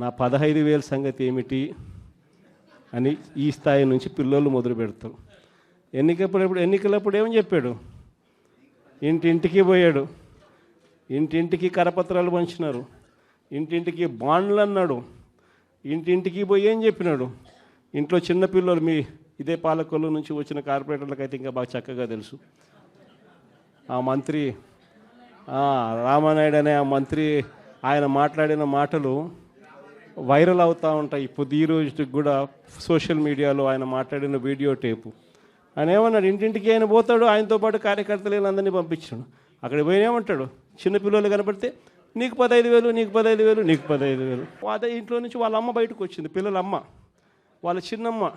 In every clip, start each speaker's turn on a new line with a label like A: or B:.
A: నా పదహైదు వేల సంగతి ఏమిటి అని ఈ స్థాయి నుంచి పిల్లలు మొదలు పెడతారు ఎన్నికప్పుడు ఎన్నికలప్పుడు ఏమని చెప్పాడు? ఇంటింటికి పోయాడు. ఇంటింటికి కరపత్రాలు పంచినారు. ఇంటింటికి బాండ్లు అన్నాడు. ఇంటింటికి పోయి ఏం చెప్పినాడు? ఇంట్లో చిన్నపిల్లలు మీ ఇదే పాలకొల్లు నుంచి వచ్చిన కార్పొరేటర్లకు అయితే ఇంకా బాగా చక్కగా తెలుసు. ఆ మంత్రి రామానాయుడు అనే ఆ మంత్రి ఆయన మాట్లాడిన మాటలు వైరల్ అవుతూ ఉంటాయి. ఇప్పుడు ఈ రోజుకి కూడా సోషల్ మీడియాలో ఆయన మాట్లాడిన వీడియో టేపు. ఆయన ఏమన్నాడు? ఇంటింటికి ఆయన పోతాడు ఆయనతో పాటు కార్యకర్తలు వీళ్ళందరినీ పంపించాడు. అక్కడ పోయినేమంటాడు చిన్నపిల్లలు కనపడితే నీకు పదహైదు వేలు నీకు పదహైదు వేలు నీకు పదహైదు వేలు. అదే ఇంట్లో నుంచి వాళ్ళ అమ్మ బయటకు వచ్చింది పిల్లల అమ్మ. వాళ్ళ చిన్నమ్మ.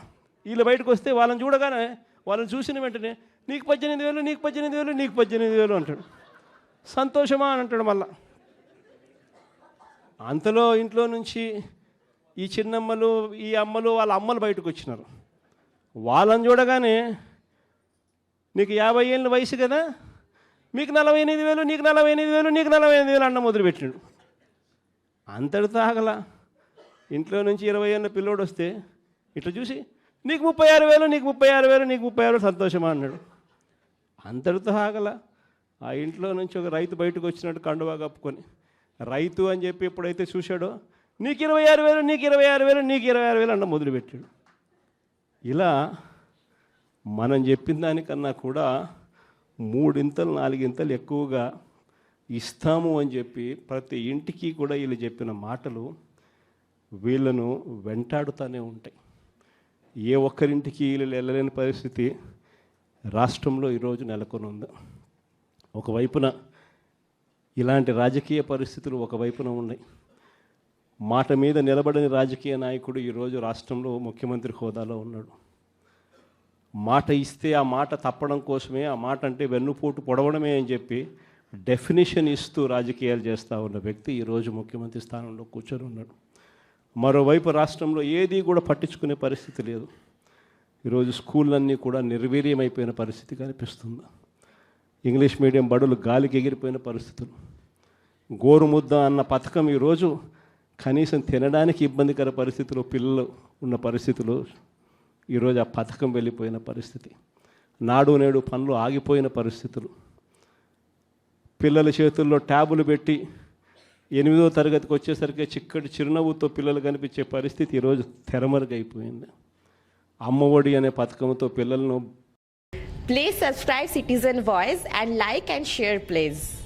A: వీళ్ళు బయటకు వస్తే వాళ్ళని చూడగానే వాళ్ళని చూసిన వెంటనే నీకు పద్దెనిమిది వేలు నీకు పద్దెనిమిది వేలు నీకు పద్దెనిమిది వేలు అంటాడు. సంతోషమా అని అంటాడు మళ్ళీ. అంతలో ఇంట్లో నుంచి ఈ చిన్నమ్మలు ఈ అమ్మలు వాళ్ళ అమ్మలు బయటకు వచ్చినారు. వాళ్ళని చూడగానే నీకు యాభై ఏళ్ళ వయసు కదా? మీకు నలభై ఎనిమిది వేలు నీకు నలభై ఎనిమిది వేలు నీకు నలభై ఎనిమిది వేలు అన్న మొదలుపెట్టినాడు అంతటితో ఆగల. ఇంట్లో నుంచి ఇరవై ఏళ్ళ పిల్లోడు వస్తే ఇట్లా చూసి నీకు ముప్పై ఆరు వేలు నీకు ముప్పై ఆరు వేలు నీకు ముప్పై ఆరు సంతోషమా? అన్నాడు. అంతటితో ఆగల. ఆ ఇంట్లో నుంచి ఒక రైతు బయటకు వచ్చినట్టు కండువా కప్పుకొని. రైతు అని చెప్పి ఎప్పుడైతే చూశాడో నీకు ఇరవై ఆరు వేలు నీకు ఇరవై ఆరు వేలు నీకు ఇరవై ఆరు వేలు అన్న మొదలుపెట్టాడు. ఇలా మనం చెప్పిన దానికన్నా కూడా మూడింతలు నాలుగింతలు ఎక్కువగా ఇస్తాము అని చెప్పి ప్రతి ఇంటికి కూడా వీళ్ళు చెప్పిన మాటలు వీళ్ళను వెంటాడుతూనే ఉంటాయి. ఏ ఒక్కరింటికి వీళ్ళు వెళ్ళలేని పరిస్థితి రాష్ట్రంలో ఈరోజు నెలకొని ఉంది ఒకవైపున ఇలాంటి రాజకీయ పరిస్థితులు ఒకవైపున ఉన్నాయి. మాట మీద నిలబడని రాజకీయ నాయకుడు ఈరోజు రాష్ట్రంలో ముఖ్యమంత్రి హోదాలో ఉన్నాడు. మాట ఇస్తే ఆ మాట తప్పడం కోసమే ఆ మాట అంటే వెన్నుపోటు పొడవడమే అని చెప్పి డెఫినేషన్ ఇస్తూ రాజకీయాలు చేస్తూ ఉన్న వ్యక్తి ఈరోజు ముఖ్యమంత్రి స్థానంలో కూర్చొని ఉన్నాడు. మరోవైపు రాష్ట్రంలో ఏది కూడా పట్టించుకునే పరిస్థితి లేదు. ఈరోజు స్కూళ్ళన్నీ కూడా నిర్వీర్యమైపోయిన పరిస్థితి కనిపిస్తుంది. ఇంగ్లీష్ మీడియం బడులు గాలికి ఎగిరిపోయిన పరిస్థితులు. గోరుముద్ద అన్న పథకం ఈరోజు కనీసం తినడానికి ఇబ్బందికర పరిస్థితిలో పిల్లలు ఉన్న పరిస్థితులు ఈరోజు ఆ పథకం వెళ్ళిపోయిన పరిస్థితి. నాడు నేడు పనులు ఆగిపోయిన పరిస్థితులు. పిల్లల చేతుల్లో ట్యాబులు పెట్టి ఎనిమిదో తరగతికి వచ్చేసరికి చిక్కటి చిరునవ్వుతో పిల్లలు కనిపించే పరిస్థితి ఈరోజు తెరమరుగైపోయింది. అమ్మఒడి అనే పథకంతో పిల్లలను
B: please subscribe citizen voice and like and share please